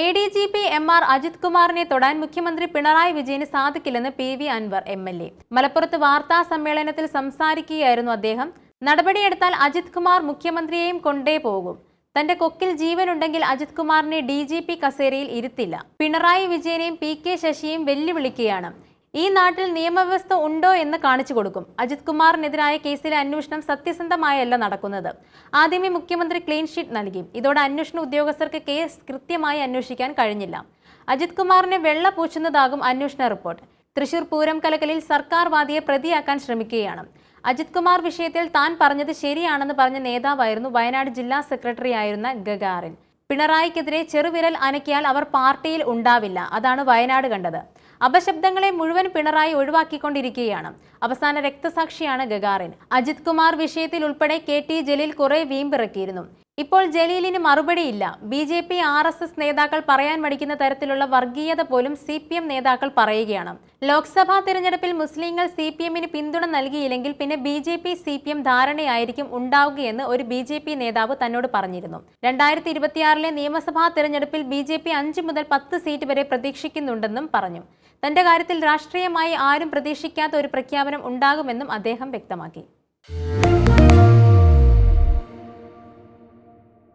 A D G P M R Ajith കുമാറിനെ തൊടാൻ മുഖ്യമന്ത്രി പിണറായി വിജയന് സാധിക്കില്ലെന്ന് P V Anvar M L A. മലപ്പുറത്ത് വാർത്താ സമ്മേളനത്തിൽ സംസാരിക്കുകയായിരുന്നു അദ്ദേഹം. നടപടിയെടുത്താൽ അജിത് കുമാർ മുഖ്യമന്ത്രിയെയും കൊണ്ടേ പോകും. തന്റെ കൊക്കിൽ ജീവനുണ്ടെങ്കിൽ അജിത് കുമാറിനെ ഡി ജി പി കസേരയിൽ ഇരുത്തില്ല. പിണറായി വിജയനെയും പി കെ ശശിയെയും വെല്ലുവിളിക്കുകയാണ്. ഈ നാട്ടിൽ നിയമവ്യവസ്ഥ ഉണ്ടോ എന്ന് കാണിച്ചു കൊടുക്കും. അജിത് കുമാറിനെതിരായ കേസിലെ അന്വേഷണം സത്യസന്ധമായല്ല നടക്കുന്നത്. ആദ്യമേ മുഖ്യമന്ത്രി ക്ലീൻ ഷീറ്റ് നൽകി. ഇതോടെ അന്വേഷണ ഉദ്യോഗസ്ഥർക്ക് കേസ് കൃത്യമായി അന്വേഷിക്കാൻ കഴിഞ്ഞില്ല. അജിത് കുമാറിനെ വെള്ള പൂച്ചുന്നതാകും അന്വേഷണ റിപ്പോർട്ട്. തൃശൂർ പൂരം കലക്കലിൽ സർക്കാർ വാദിയെ പ്രതിയാക്കാൻ ശ്രമിക്കുകയാണ്. അജിത് കുമാർ വിഷയത്തിൽ താൻ പറഞ്ഞത് ശരിയാണെന്ന് പറഞ്ഞ നേതാവായിരുന്നു വയനാട് ജില്ലാ സെക്രട്ടറി ആയിരുന്ന ഗഗാറിൻ. പിണറായിക്കെതിരെ ചെറുവിരൽ അനക്കിയാൽ അവർ പാർട്ടിയിൽ ഉണ്ടാവില്ല. അതാണ് വയനാട് കണ്ടത്. അപശബ്ദങ്ങളെ മുഴുവൻ പിണറായി ഒഴിവാക്കിക്കൊണ്ടിരിക്കുകയാണ്. അവസാന രക്തസാക്ഷിയാണ് ഗഗാറിൻ. അജിത് കുമാർ വിഷയത്തിൽ ഉൾപ്പെടെ കെ ടി ജലീൽ കുറെ വീമ്പിറക്കിയിരുന്നു. ഇപ്പോൾ ജലീലിന് മറുപടിയില്ല. B J P R S S നേതാക്കൾ പറയാൻ മടിക്കുന്ന തരത്തിലുള്ള വർഗീയത പോലും സി പി എം നേതാക്കൾ പറയുകയാണ്. ലോക്സഭാ തിരഞ്ഞെടുപ്പിൽ മുസ്ലിങ്ങൾ സി പി എമ്മിന് പിന്തുണ നൽകിയില്ലെങ്കിൽ പിന്നെ B J P C P M ധാരണയായിരിക്കും ഉണ്ടാവുകയെന്ന് ഒരു ബി ജെ പി നേതാവ് തന്നോട് പറഞ്ഞിരുന്നു. രണ്ടായിരത്തി ഇരുപത്തിയാറിലെ നിയമസഭാ തിരഞ്ഞെടുപ്പിൽ ബി ജെ പി അഞ്ച് മുതൽ പത്ത് സീറ്റ് വരെ പ്രതീക്ഷിക്കുന്നുണ്ടെന്നും പറഞ്ഞു. തന്റെ കാര്യത്തിൽ രാഷ്ട്രീയമായി ആരും പ്രതീക്ഷിക്കാത്ത ഒരു പ്രഖ്യാപനം ഉണ്ടാകുമെന്നും അദ്ദേഹം വ്യക്തമാക്കി.